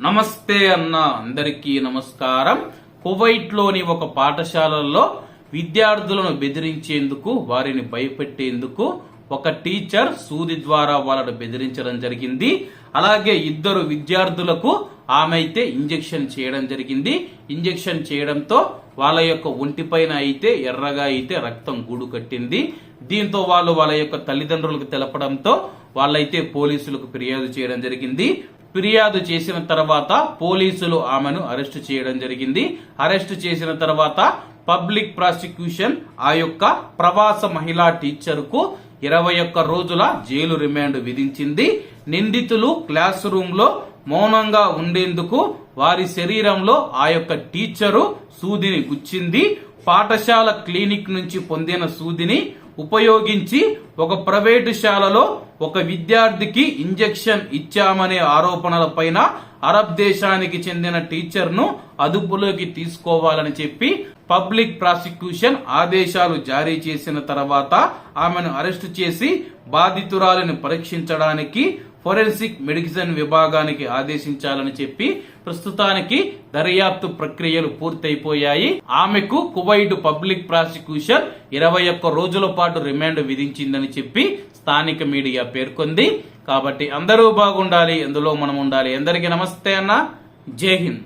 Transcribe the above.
నమస్తే అన్న అందరికీ నమస్కారం. కువైట్లోని ఒక పాఠశాలల్లో విద్యార్థులను బెదిరించేందుకు వారిని భయపెట్టేందుకు ఒక టీచర్ సూది ద్వారా వాళ్ళను బెదిరించడం జరిగింది. అలాగే ఇద్దరు విద్యార్థులకు ఆమె అయితే ఇంజెక్షన్ చేయడం జరిగింది. ఇంజెక్షన్ చేయడంతో వాళ్ళ యొక్క ఒంటిపైన అయితే ఎర్రగా అయితే రక్తం గూడు కట్టింది. దీంతో వాళ్ళు వాళ్ళ యొక్క తల్లిదండ్రులకు తెలపడంతో వాళ్ళైతే పోలీసులకు ఫిర్యాదు చేయడం జరిగింది. ఫిర్యాదు చేసిన తర్వాత పోలీసులు ఆమెను అరెస్టు చేయడం జరిగింది. అరెస్టు చేసిన తర్వాత పబ్లిక్ ప్రాసిక్యూషన్ ఆ యొక్క ప్రవాస మహిళా టీచర్కు ఇరవై ఒక్క రోజుల జైలు రిమాండ్ విధించింది. నిందితులు క్లాస్ రూమ్లో మౌనంగా ఉండేందుకు వారి శరీరంలో ఆ యొక్క టీచరు సూదిని గుచ్చింది. పాఠశాల క్లినిక్ నుంచి పొందిన సూదిని ఉపయోగించి ఒక ప్రైవేటు శాలలో ఒక విద్యార్థికి ఇంజెక్షన్ ఇచ్చామనే ఆరోపణలపైన అరబ్ దేశానికి చెందిన టీచర్ను అదుపులోకి తీసుకోవాలని చెప్పి పబ్లిక్ ప్రాసిక్యూషన్ ఆదేశాలు జారీ చేసిన తర్వాత ఆమెను అరెస్టు చేసి బాధితురాలిని పరీక్షించడానికి ఫోరెన్సిక్ మెడిసిన్ విభాగానికి ఆదేశించాలని చెప్పి ప్రస్తుతానికి దర్యాప్తు ప్రక్రియలు పూర్తయిపోయాయి. ఆమెకు కువైట్ పబ్లిక్ ప్రాసిక్యూషన్ ఇరవై ఒక్క రోజుల పాటు రిమాండ్ విధించిందని చెప్పి స్థానిక మీడియా పేర్కొంది. కాబట్టి అందరూ బాగుండాలి ఎందులో మనం ఉండాలి. అందరికీ నమస్తే అన్న. జై హింద్.